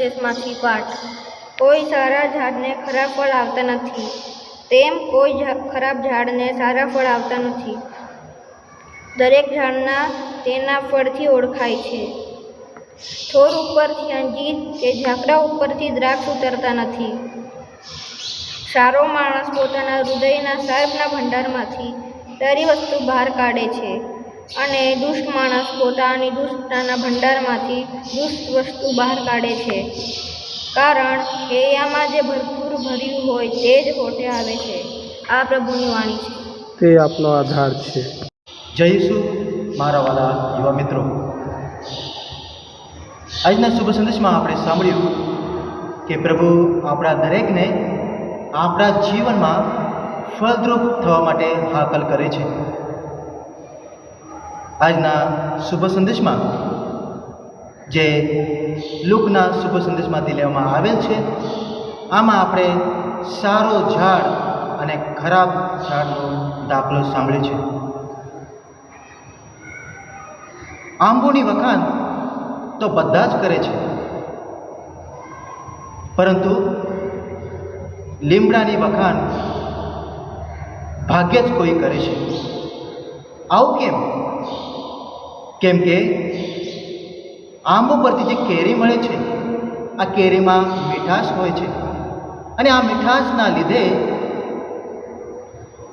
સંદેશમાંથી પાઠ. કોઈ સારા ઝાડને ખરાબ ફળ આવતા નથી. તેમ કોઈ ખરાબ ઝાડને સારા ફળ આવતા નથી. દરેક ઝાડના તેના ફળથી ઓળખાય છે. છોડ ઉપરથી અંજીર કે ઝાકડા ઉપરથી દ્રાક્ષ ઉતરતા નથી. સારો માણસ પોતાના હૃદયના સર્પના ભંડારમાંથી સારી વસ્તુ બહાર કાઢે છે. અને દુષ્ટ માણસ પોતાની દુષ્ટતાના ભંડારમાંથી દુષ્ટ વસ્તુ બહાર કાઢે છે. કારણ કે આમાં જે ભરપૂર ભર્યું હોય તે જ હોટે આવે છે. આ પ્રભુની વાણી છે. તે આપનો આધાર છે. જયસુ મારા વાલા યુવા મિત્રો. આજના શુભ સંદેશમાં આપણે સાંભળ્યું કે પ્રભુ આપણા દરેકને આપણા જીવનમાં ફળદ્રુપ થવા માટે હાકલ કરે છે. આજના શુભ સંદેશમાં જે લુકના શુભ સંદેશમાંથી લેવામાં આવેલ છે, આમાં આપણે સારો ઝાડ અને ખરાબ ઝાડનો દાખલો સાંભળ્યો છે. આંબોની વખાણ તો બધા જ કરે છે. પરંતુ લીમડાની વખાણ ભાગ્યે જ કોઈ કરે છે. આવું કેમ? કેમ કે આંબો પરથી જે કેરી મળે છે, આ કેરીમાં મીઠાશ હોય છે. અને આ મીઠાશના લીધે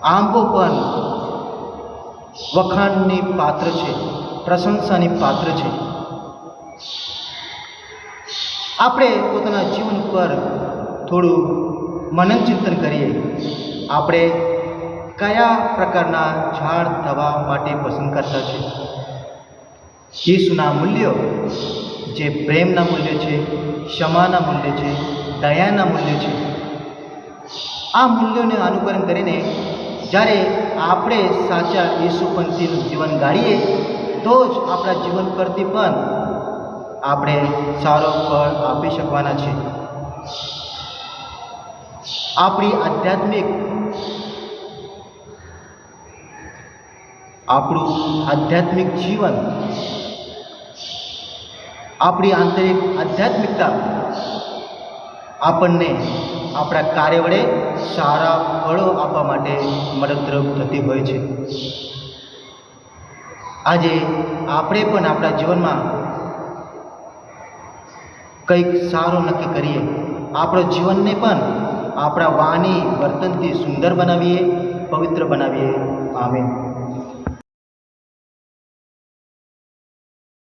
આંબો પણ વખાણની પાત્ર છે, પ્રશંસાની પાત્ર છે. આપણે પોતાના જીવન પર થોડું મનન ચિંતન કરીએ. આપણે કયા પ્રકારના ઝાડ થવા માટે પસંદ કરતા છે? ઈસુના મૂલ્યો, જે પ્રેમના મૂલ્ય છે, ક્ષમાના મૂલ્ય છે, દયાના મૂલ્ય છે, આ મૂલ્યોને અનુકરણ કરીને જ્યારે આપણે સાચા ઈસુપંથીનું જીવન ગાળીએ, તો જ આપણા જીવન પરથી પણ આપણે સારો ફળ આપી શકવાના છે. આપણી આધ્યાત્મિક, આપણું આધ્યાત્મિક જીવન આપણી આંતરિક આધ્યાત્મિકતા આપણને આપણા કાર્ય વડે સારા ફળો આપવા માટે મદદરૂપ થતી હોય છે. આજે આપણે પણ આપણા જીવનમાં કંઈક સારું નક્કી કરીએ. આપણો જીવનને પણ આપણા વાણી વર્તનથી સુંદર બનાવીએ, પવિત્ર બનાવીએ. આમીન.